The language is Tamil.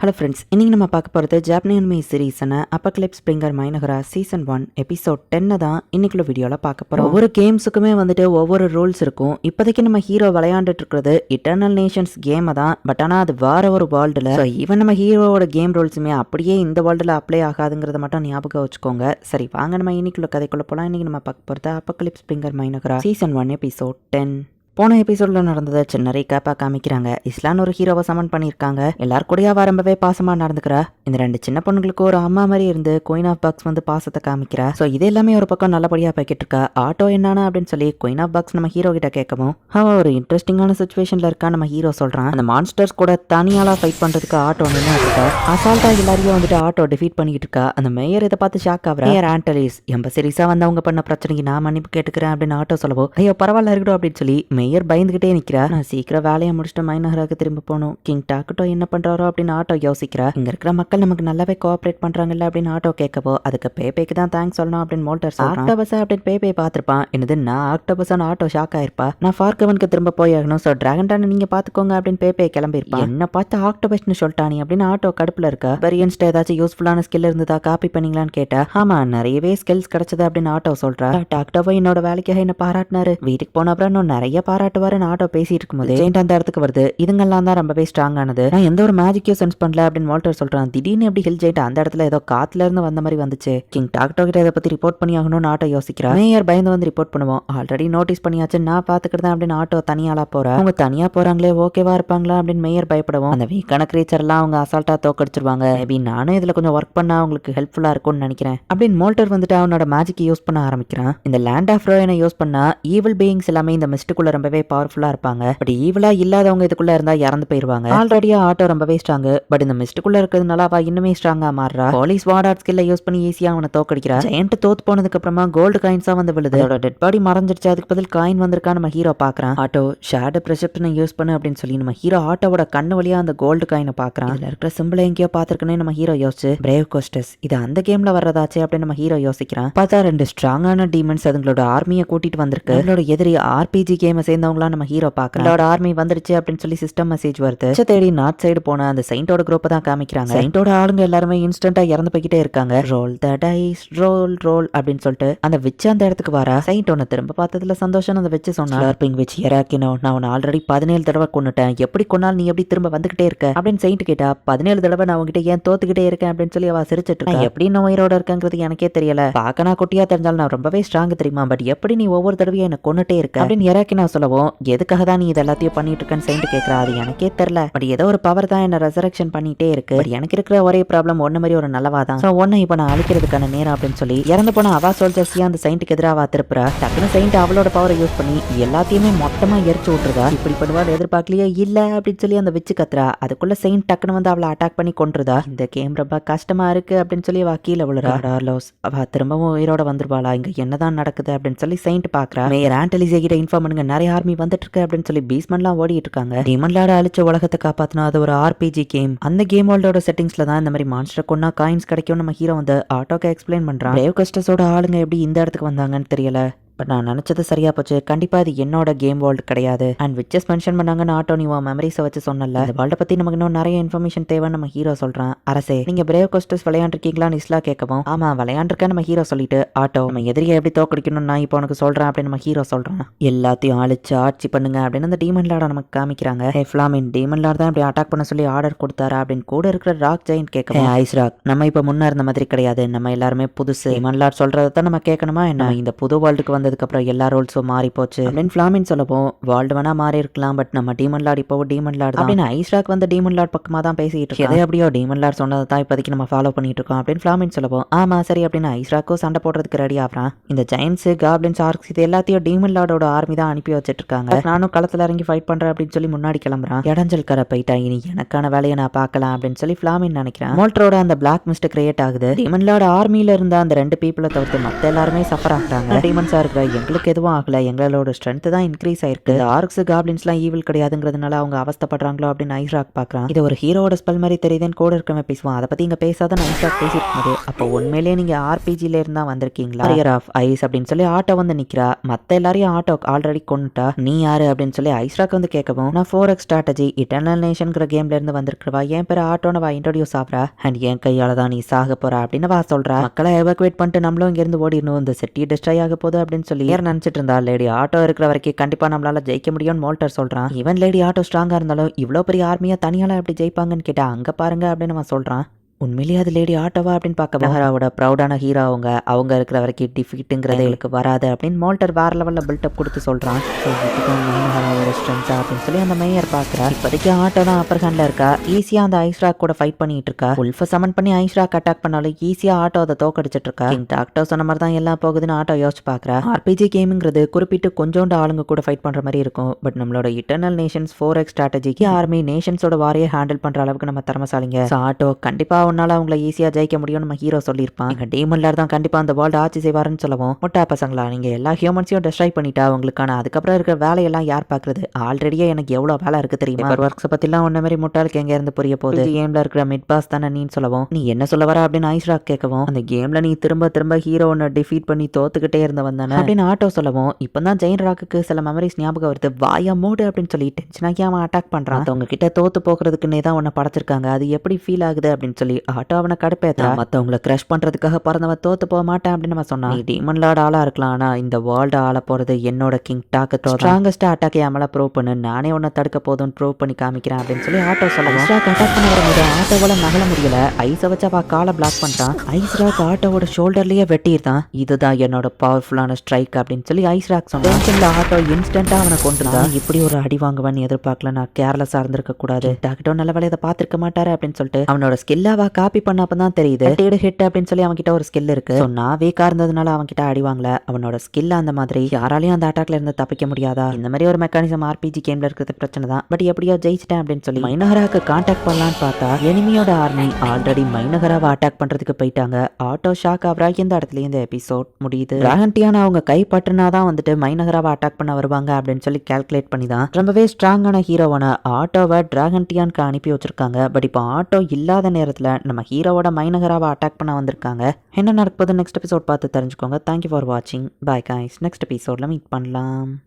ஹலோ ஃப்ரெண்ட்ஸ் இன்னைக்கு நம்ம பார்க்க போகிறது ஜாப்பனியன்மை சீரீஸான apocalypse bringer Mynoghra season one episode டென்னை தான் இன்னைக்குள்ள வீடியோவில் பார்க்க போகிறோம் ஒவ்வொரு கேம்ஸுக்குமே வந்துட்டு ஒவ்வொரு ரூல்ஸ் இருக்கும். இப்போதைக்கு நம்ம ஹீரோ விளையாண்டுட்டு இருக்கிறது இட்டர்னல் நேஷன்ஸ் கேமை தான். பட் ஆனால் அது வேற ஒரு வேர்ல்டில் ஸோ ஈவன் நம்ம ஹீரோவோட கேம் ரூல்ஸுமே அப்படியே இந்த வேர்ல்டில் அப்ளை ஆகாதுங்கிறத மட்டும் ஞாபகம் வச்சுக்கோங்க. சரி வாங்க நம்ம இன்னைக்குள்ள கதைக்குள்ள போகலாம் இன்னைக்கு நம்ம பார்க்க போகிறது apocalypse bringer Mynoghra season one episode ten போன எபிசோட்ல நடந்ததை சின்ன ரீகாப்பா காமிக்கிறாங்க. இஸ்லான் ஒரு ஹீரோவை சமன் பண்ணியிருக்காங்க. எல்லார் கூடயா ரொம்பவே பாசமா நடந்துக்கிறா. இந்த ரெண்டு சின்ன பொண்ணுங்களுக்கு ஒரு அம்மா மாதிரி இருந்து குயின் ஆஃப் பாக்ஸ் வந்து பாசத்தை காமிக்கிறா. ஸோ இது எல்லாமே ஒரு பக்கம் நல்லபடியா போய்கிட்டு இருக்கா ஆட்டோ என்னன்னா அப்படின்னு சொல்லி குயின் ஆஃப் பாக்ஸ் நம்ம ஹீரோ கிட்ட கேட்கவும் அவன் ஒரு இன்ட்ரெஸ்டிங்கான சுச்சுவேஷன்ல இருக்கா நம்ம ஹீரோ சொல்றான். அந்த மான்ஸ்டர்ஸ் கூட தனியாலா ஃபைட் பண்றதுக்கு ஆட்டோ நின்று இருக்கா. அசால்ட்டா எல்லாரையும் வந்துட்டு ஆட்டோ டிஃபீட் பண்ணிக்கிட்டு இருக்கா அந்த மேயர் இதை பார்த்து ஷாக் ஆகுறா. மேயர் ஆண்டலிஸ் எம்ப சீரியஸா வந்தவங்க பண்ண பிரச்சனைக்கு நான் மன்னிப்பு கேட்டுக்கிறேன் அப்படின்னு ஆட்டோ சொல்லவோ ஐயோ பரவாயில்ல இருக்கட்டும் அப்படின்னு சொல்லி மேயர் பயந்துகிட்டே நிக்கிறா. நான் சீக்கிரம் வேலையை முடிச்சுட்டு மைனகராக்கு திரும்ப போகணும். கிங் டாக்கட்டோ என்ன பண்றாரோ அப்படின்னு ஆட்டோ யோசிக்கிறா. இங்க இருக்கிற மக்கள் நமக்கு நல்லாவே கோஆப்ரேட் பண்றாங்கல்ல அப்படின்னு ஆட்டோ கேட்கவோ அதுக்கு பேபேக்கு தான் தேங்க்ஸ் சொல்லணும் அப்படின்னு மோல்டர் ஆக்டோபஸ் அப்படின்னு பேபே பார்த்திருப்பான். என்னது நான் ஆக்டோபஸான ஆட்டோ ஷாக் ஆயிருப்பா? நான் ஃபார்கவனுக்கு திரும்ப போய் ஆகணும் ஸோ டிராகன் டான் நீங்க பாத்துக்கோங்க அப்படின்னு பேபே கிளம்பியிருப்பான் என்ன பார்த்து ஆக்டோபஸ்னு சொல்லிட்டானி அப்படின்னு ஆட்டோ கடுப்புல இருக்கா. வெரியன்ஸ்ட ஏதாச்சும் யூஸ்ஃபுல்லான ஸ்கில் இருந்ததா? காப்பி பண்ணீங்களான்னு கேட்டா. ஆமா நிறையவே ஸ்கில்ஸ் கிடைச்சது அப்படின்னு ஆட்டோ சொல்றா. டாக்டோவை என்னோட வேலைக்காக என்ன பாராட்டினாரு. வீட்டுக்கு போன அப்புறம் இன்னும் நிறைய பாராட்டுவாருன்னு ஆட்டோ பேசிட்டு இருக்கும்போது ஜெயிண்ட் அந்த இடத்துக்கு வருது. இதுங்கெல்லாம் தான் ரொம்பவே ஸ்ட்ராங் ஆனது. நான் எந்த ஒரு மேஜிக்கையும் சென்ஸ் பண்ணல அப்படின்னு வால்டர் சொல்றான். திடீர்னு எப்படி ஹில் ஜெயிண்ட் அந்த இடத்துல ஏதோ காத்துல இருந்து வந்த மாதிரி வந்துச்சு. கிங் டாக்டோ கிட்ட இதை பத்தி ரிப்போர்ட் பண்ணி ஆகணும்னு ஆட்டோ யோசிக்கிறா. மேயர் பயந்து வந்து ரிப்போர்ட் பண்ணுவோம். ஆல்ரெடி நோட்டீஸ் பண்ணியாச்சு. நான் பாத்துக்கிறேன் அப்படின்னு ஆட்டோ தனியாலா போறா. அவங்க தனியா போறாங்களே ஓகேவா இருப்பாங்களா அப்படின்னு மேயர் பயப்படவும். அந்த வீக்கான கிரீச்சர் எல்லாம் அவங்க அசால்ட்டா தோக்கடிச்சிருவாங்க. மேபி நானும் இதுல கொஞ்சம் ஒர்க் பண்ணா அவங்களுக்கு ஹெல்ப்ஃபுல்லா இருக்கும்னு நினைக்கிறேன். அப்படின்னு மோல்டர் வந்துட்டு அவனோட மேஜிக் யூஸ் பண்ண ஆரம்பிக்கிறான். இந்த லேண்ட் ஆஃப் ரோயனை யூஸ் பண்ணா ஈவில் பீயிங்ஸ் எல்லாமே இந்த மிஸ்டுக்குள்ள ரொம்பவே பவர்ஃபுல்லா இருப்பாங்க. பட் ஈவலா இல்லாதவங்க இதுக்குள்ள இருந்தா இறந்து போயிருவாங்க. ஆல்ரெடியா ஆட்டோ ரொம்பவே ஸ்ட்ராங் பட் இந்த மிஸ்டுக்குள்ள இருக்கிறதுனால அவ இன்னுமே ஸ்ட்ராங்கா மாறுறா. போலீஸ் வார்ட் ஸ்கில்ல யூஸ் பண்ணி ஈஸியா அவனை தோக்கடிக்கிறா. ஜெயண்ட் தோத்து போனதுக்கு அப்புறமா கோல்டு காயின்ஸா வந்து விழுது. அதோட டெட் பாடி மறைஞ்சிருச்சு. அதுக்கு பதில் காயின் வந்திருக்கா நம்ம ஹீரோ பாக்குறான் ஆட்டோ ஷேடு பிரசப்ஷனை யூஸ் பண்ணு அப்படின்னு சொல்லி நம்ம ஹீரோ ஆட்டோவோட கண்ணு வழியா அந்த கோல்டு காயினை பாக்குறான் இதுல இருக்கிற சிம்பிள் எங்கேயோ பாத்துருக்கனே நம்ம ஹீரோ யோசிச்சு பிரேவ் கோஸ்டஸ் இது அந்த கேம்ல வர்றதாச்சே அப்படின்னு நம்ம ஹீரோ யோசிக்கிறான். பார்த்தா ரெண்டு ஸ்ட்ராங்கான டீமன்ஸ் அதுங்களோட ஆர்மியை கூட்டிட்டு வந்திருக்கு. அவங்களோட எதிரி ஆர்பிஜி கேமை சேர்ந்தவங்களா நம்ம ஹீரோ பாக்குறோம் அவளோட ஆர்மி வந்துருச்சு அப்படின்னு சொல்லி சிஸ்டம் மெசேஜ் வருது. தேடி நார்த் சைடு போன அந்த செயின்டோட குரூப்பை தான் காமிக்கிறாங்க. செயின்டோட ஆளுங்க எல்லாருமே இன்ஸ்டன்டா இறந்து போய்கிட்டே இருக்காங்க. Roll the dice roll roll அப்படின்னு சொல்லிட்டு அந்த விச்சு அந்த இடத்துக்கு வரா. செயின்ட் ஒன்னு திரும்ப பார்த்ததுல சந்தோஷம் அந்த வச்சு சொன்னா ஸ்லர்பிங் விச் இராக்கினோ நான் உன்னை ஆல்ரெடி பதினேழு தடவை கொண்டுட்டேன் எப்படி கொண்டாலும் நீ எப்படி திரும்ப வந்துகிட்டே இருக்க? அப்படின்னு செயின்ட் கேட்டா பதினேழு தடவை நான் உங்ககிட்ட ஏன் தோத்துக்கிட்டே இருக்கேன்? அப்படின்னு சொல்லி அவ சிரிச்சிட்டு இருக்கா. எப்படி நான் உயிரோட இருக்கேங்கிறது எனக்கே தெரியல. பார்க்க நான் குட்டியா தெரிஞ்சாலும் நான் ரொம்பவே ஸ்ட்ராங் தெரியுமா? பட் எப்படி நீ ஒவ்வொரு தடவையும் என்ன கொண்டுட்டே இருக்க? அப்படின்னு இராக்கினா சொல்லவும் எதுக்காக தான் நீ இது எல்லாத்தையும் பண்ணிட்டு இருக்கேன்னு செயின்ட் கேட்கறா அது எனக்கே தெரியல பட் ஏதோ ஒரு பவர் தான் என்ன ரெசரக்ஷன் பண்ணிட்டே இருக்கு. பட் எனக்கு இருக்கிற ஒரே ப்ராப்ளம் ஒன்னு மாதிரி ஒரு நல்லவா தான். ஸோ ஒன்னு இப்போ நான் அழிக்கிறதுக்கான நேரம் அப்படின்னு சொல்லி இறந்து போன அவா சோல்ஜர்ஸையும் அந்த செயின்ட்டுக்கு எதிராக திருப்புறா டக்குனு செயின்ட் அவளோட பவரை யூஸ் பண்ணி எல்லாத்தையுமே மொத்தமா எரிச்சு விட்டுருதா இப்படி பண்ணுவாள் எதிர்பார்க்கலையே? இல்ல அப்படின்னு சொல்லி அந்த விச்சு கத்துறா. அதுக்குள்ள செயின்ட் டக்குனு வந்து அவளை அட்டாக் பண்ணி கொண்டுருதா இந்த கேம் ரொம்ப கஷ்டமா இருக்கு அப்படின்னு சொல்லி அவ கீழே விழுறா. டார்லோஸ் அவ திரும்பவும் உயிரோட வந்துருவாளா இங்க என்னதான் நடக்குது? அப்படின்னு சொல்லி செயின்ட் பாக்குறா. மேயர் ஆண்டலிசே கிட்ட இன்ஃபார்ம் பண்ணுங்க. நிறைய ஆர்மி வந்துட்டு இருக்கு அப்படின்னு சொல்லி பீஸ்மன்லாம் ஓடிட்டு இருக்காங்க டிமன் லாட அழிச்ச உலகத்தை காப்பாத்தினா அது ஒரு ஆர்பிஜி கேம் அந்த கேம் வேர்ல்டோட செட்டிங்ஸ்ல தான் இந்த மாதிரி மான்ஸ்டர் கொண்டா காயின்ஸ் கிடைக்கும் நம்ம ஹீரோ வந்து ஆட்டோக்கு எக்ஸ்பிளைன் பண்றான். பிரேவ் கஸ்டஸோட ஆளுங்க எப்படி இந்த இடத்துக்கு வந்தாங்கன்னு தெரியல. பட் நான் நினச்சது சரியா போச்சு. கண்டிப்பா இது என்னோட கேம் வேர்ல்டு கிடையாது. அண்ட் விச்சஸ் மென்ஷன் பண்ணாங்கன்னு ஆட்டோ நீ உன் மெமரிஸை வச்சு சொன்னல இந்த வேர்ல்டை பத்தி நமக்கு இன்னும் நிறைய இன்ஃபர்மேஷன் தேவைன்னு நம்ம ஹீரோ சொல்றான். அரசே நீங்க பிரேவ் கோஸ்டர்ஸ் விளையாண்டுருக்கீங்களான்னு இஸ்லா கேட்கவும் ஆமா விளையாண்டுருக்கேன் நம்ம ஹீரோ சொல்லிட்டு ஆட்டோ நம்ம எதிரியை எப்படி தோக்கடிக்கணும்னு நான் இப்போ உனக்கு சொல்றேன் அப்படின்னு நம்ம ஹீரோ சொல்றான். எல்லாத்தையும் அழிச்சு ஆட்சி பண்ணுங்க அப்படின்னு அந்த டீமன் லாட நமக்கு காமிக்கிறாங்க. ஹே ஃபிளாமின் டீமன் லாட் தான் இப்படி அட்டாக் பண்ண சொல்லி ஆர்டர் கொடுத்தாரா? அப்படின்னு கூட இருக்கிற ராக் ஜெயின் கேட்கவும் ஐஸ் ராக் நம்ம இப்போ முன்ன இருந்த மாதிரி கிடையாது. நம்ம எல்லாருமே புதுசு. டீமன் லாட் சொல்றதை தான் நம்ம கேட்கணுமா என்ன? இந்த புது வேர்ல்டுக்கு வந்ததுக்கு அப்புறம் எல்லா ரூல்ஸும் மாறி போச்சு. அப்படின்னு ஃபிளாமின் சொல்லப்போம் வேர்ல்டு வேணா மாறி இருக்கலாம் பட் நம்ம டீமன் லாட் இப்போ டீமன் லாட் அப்படின்னு ஐஸ்ராக் வந்து டீமன் லாட் பக்கமா தான் பேசிட்டு இருக்கு எது அப்படியோ டீமன் லாட் சொன்னதை தான் இப்போதைக்கு நம்ம ஃபாலோ பண்ணிட்டு இருக்கோம் அப்படின்னு ஃபிளாமின் சொல்லப்போம் ஆமா சரி அப்படின்னு ஐஸ்ராக்கும் சண்டை போடுறதுக்கு ரெடி ஆகிறான். இந்த ஜெயின்ஸ் காப்ளின்ஸ் ஆர்க்ஸ் இது எல்லாத்தையும் டீமன் லாடோட ஆர்மி தான் அனுப்பி வச்சிட்டு இருக்காங்க. நானும் களத்துல இறங்கி ஃபைட் பண்றேன் அப்படின்னு சொல்லி முன்னாடி கிளம்புறான். இடைஞ்சல் கரை போயிட்டா இனி எனக்கான வேலையை நான் பார்க்கலாம் அப்படின்னு சொல்லி ஃபிளாமின் நினைக்கிறேன். மோல்டரோட அந்த பிளாக் மிஸ்ட் கிரியேட் ஆகுது. டீமன் லாட் ஆர்மியில இருந்த அந்த ரெண்டு பீப்புளை தவிர்த்து மத்த எல்லாருமே சஃபர் ஆகுறாங்க. டீமன்ஸா இருக்கட்டும் தவிர எங்களுக்கு எதுவும் ஆகல. எங்களோட ஸ்ட்ரென்த் தான் இன்க்ரீஸ் ஆயிருக்கு. ஆர்க்ஸ் காப்ளின்ஸ்லாம் ஈவில் கிடையாதுங்கிறதுனால அவங்க அவஸ்தப்படுறாங்களோ அப்படின்னு ஐஸ்ராக் பார்க்குறான். இது ஒரு ஹீரோட ஸ்பெல் மாதிரி தெரியுதுன்னு கூட இருக்கவன் பேசுவான். அதை பத்தி இங்க பேசாத ஐஸ்ராக் பேசியிருக்கும் அப்போ உண்மையிலேயே நீங்க ஆர்பிஜில இருந்தா வந்திருக்கீங்களா? Warrior ஆஃப் ஐஸ் அப்படின்னு சொல்லி ஆட்டோ வந்து நிக்கிறா. மத்த எல்லாரையும் ஆட்டோ ஆல்ரெடி கொண்டுட்டா நீ யாரு அப்படின்னு சொல்லி ஐஸ்ராக் வந்து கேட்கவும் நான் ஃபோர் எக்ஸ் ஸ்ட்ராட்டஜி இட்டர்னல் நேஷன்கிற கேம்ல இருந்து வந்திருக்கிறவா? என் பேர் ஆட்டோனவா வா ஆகிறா. அண்ட் என் கையால தான் நீ சாக போறா அப்படின்னு வா சொல்றா. மக்களை எவாக்குவேட் பண்ணிட்டு நம்மளும் இங்கிருந்து ஓடிடணும். இந்த சிட்டி டிஸ்ட்ராய் ஆக போகுது அப்படின்னு சொல்லி ஏர் நினைச்சிட்டு இருந்தா லேடி ஆட்டோ இருக்கிற வரைக்கும் கண்டிப்பா நம்மளால ஜெயிக்க முடியும்னு மோல்டர் சொல்றான். ஈவன் லேடி ஆட்டோ ஸ்ட்ராங்கா இருந்தாலும் இவ்வளோ பெரிய ஆர்மியா தனியால எப்படி ஜெயிப்பாங்கன்னு கேட்டா அங்க பாருங்க அப்படின்னு அவன் சொல்றான். உண்மையிலேயே அது லேடி ஆட்டோவா அப்படின்னு பார்க்க மெஹராவோட ப்ரௌடான ஹீரோ அவங்க அவங்க இருக்கிற வரைக்கும் டிஃபீட்டுங்கிறது எங்களுக்கு வராது அப்படின்னு மோல்டர் வேற லெவலில் பில்டப் கொடுத்து சொல்கிறான் ஸோ மெஹராவோட ஸ்ட்ரென்த்தா அப்படின்னு சொல்லி அந்த மேயர் பார்க்குறா இப்போதைக்கு ஆட்டோ தான் அப்பர் ஹேண்டில் இருக்கா? ஈஸியாக அந்த ஐஸ்ராக் கூட ஃபைட் பண்ணிட்டு இருக்கா? உல்ஃபை சமன் பண்ணி ஐஸ்ராக் அட்டாக் பண்ணாலும் ஈஸியாக ஆட்டோ அதை தோக்கடிச்சிட்டு இருக்கா? டாக்டர் சொன்ன மாதிரி தான் எல்லாம் போகுதுன்னு ஆட்டோ யோசிச்சு பார்க்குறா. ஆர்பிஜி கேமுங்கிறது குறிப்பிட்டு கொஞ்சோண்டு ஆளுங்க கூட ஃபைட் பண்ணுற மாதிரி இருக்கும். பட் நம்மளோட இட்டர்னல் நேஷன்ஸ் ஃபோர் எக்ஸ் ஸ்ட்ராட்டஜிக்கு ஆர்மி நேஷன்ஸோட வாரியை ஹேண்டில் பண்ணுற அளவுக்கு நம்ம திறமசாலிங்க. ஸோ ஆட்டோ கண்டிப்பாக உன்னால அவங்கள ஈஸியாக ஜெயிக்க முடியும் நம்ம ஹீரோ சொல்லியிருப்பான். எங்கள் டீமன்லர் தான் கண்டிப்பாக அந்த வேர்ல்டு ஆட்சி செய்வாருன்னு சொல்லவும். முட்டா பசங்களா நீங்கள் எல்லா ஹியூமன்ஸையும் டெஸ்ட்ராய் பண்ணிட்டா உங்களுக்கான அதுக்கப்புறம் இருக்கிற வேலையெல்லாம் யார் பார்க்குறது ஆல்ரெடியே எனக்கு எவ்வளோ வேலை இருக்கு தெரியுமா? ஒர்க்ஸை பற்றிலாம் ஒன்ன மாதிரி முட்டாளுக்கு எங்க இருந்து புரிய போகுது? கேமில் இருக்கிற மிட் பாஸ் தானே நீன்னு சொல்லவும். நீ என்ன சொல்ல வர அப்படின்னு ஐஸ்ராக் கேட்கவும் அந்த கேமில் நீ திரும்ப திரும்ப ஹீரோ ஒன்று டிஃபீட் பண்ணி தோத்துக்கிட்டே இருந்தவன் தானே? அப்படின்னு ஆட்டோ சொல்லவும். இப்போ தான் ஜெயின் ராக்குக்கு சில மெமரிஸ் ஞாபகம் வருது. வாயா மூடு அப்படின்னு சொல்லி டென்ஷனாக்கி அவன் அட்டாக் பண்ணுறான் அவங்க கிட்ட தோத்து போகிறதுக்குன்னே தான் உன்னை படைச்சிருக்காங்க. அது எப்படி ஃபீல் ஆகுது அப்படின்னு சொல்லி ஆட்டோ அவனை கடுப்பேத்தா மற்றவங்கள க்ரஷ் பண்ணுறதுக்காக பிறந்தவன் தோத்து போக மாட்டேன் அப்படின்னு நம்ம சொன்னான் நீ டீமன் லார்ட் ஆளா இருக்கலாம் ஆனா இந்த வேர்ல்டு ஆள போறது என்னோட கிங் டாக்கு ஸ்ட்ராங்கஸ்ட் அட்டாக் என் மேல ப்ரூவ் பண்ணு. நானே உன்னை தடுக்க போதும்னு ப்ரூவ் பண்ணி காமிக்கிறேன் அப்படின்னு சொல்லி ஆட்டோ சொல்லுவோம். அட்டாக் பண்ண வரும்போது ஆட்டோவால நகல முடியல. ஐஸை வச்சு அவ காலை பிளாக் பண்ணிட்டான். ஐஸ் ராக் ஆட்டோவோட ஷோல்டர்லயே வெட்டியிருந்தான் இதுதான் என்னோட பவர்ஃபுல்லான ஸ்ட்ரைக் அப்படின்னு சொல்லி ஐஸ் ராக் சொன்னான். ஆட்டோ இன்ஸ்டன்ட்டா அவனை கொண்டு தான் இப்படி ஒரு அடி வாங்குவேன்னு எதிர்பார்க்கல. நான் கேர்லெஸ்ஸா இருந்திருக்க கூடாது. டாக்டோ நல்ல வேலை இதை பார்த்திருக்க மாட்டாரு அப்படின்னு சொல்லிட்டு அவனோட ஸ்கில்லாவா காப்பி பண்ணப்ப தான் தெரியுது டேடு ஹிட் அப்படின்னு சொல்லி அவன்கிட்ட ஒரு ஸ்கில் இருக்கு. நான் வீக்கா இருந்ததுனால அவன்கிட்ட அடி வாங்கல. அவனோட ஸ்கில் அந்த மாதிரி யாராலையும் அந்த அட்டாக்ல இருந்து தப்பிக்க முடியாதா? இந்த மாதிரி ஒரு மெக்கானிசம் ஆர்பிஜி கேம்ல இருக்கிறது பிரச்சனை தான் பட் எப்படியோ ஜெயிச்சிட்டேன் அப்படின்னு சொல்லி மைனகராக்கு கான்டாக்ட் பண்ணலான்னு பார்த்தா எனிமியோட ஆர்மி ஆல்ரெடி மைனகராவை அட்டாக் பண்றதுக்கு போயிட்டாங்க. ஆட்டோ ஷாக் ஆவரா இந்த இடத்துல இந்த எபிசோட் முடியுது. டிராகன்டியான அவங்க கைப்பற்றினா தான் வந்துட்டு மைனகராவை அட்டாக் பண்ண வருவாங்க அப்படின்னு சொல்லி கால்குலேட் பண்ணி தான் ரொம்பவே ஸ்ட்ராங்கான ஹீரோவான ஆட்டோவை டிராகன்டியானுக்கு அனுப்பி வச்சிருக்காங்க. பட் இப்போ ஆட்டோ இல்லாத நேரத்தில் நம்ம ஹீரோவோட மைனகராவை அட்டாக் பண்ண வந்திருக்காங்க. என்ன நடக்குது? நெக்ஸ்ட் எபிசோட் பார்த்து தெரிஞ்சுக்கோங்க. தேங்க்யூ ஃபார் வாட்சிங் பாய் காய்ஸ் நெக்ஸ்ட் எபிசோடில் மீட் பண்ணலாம்.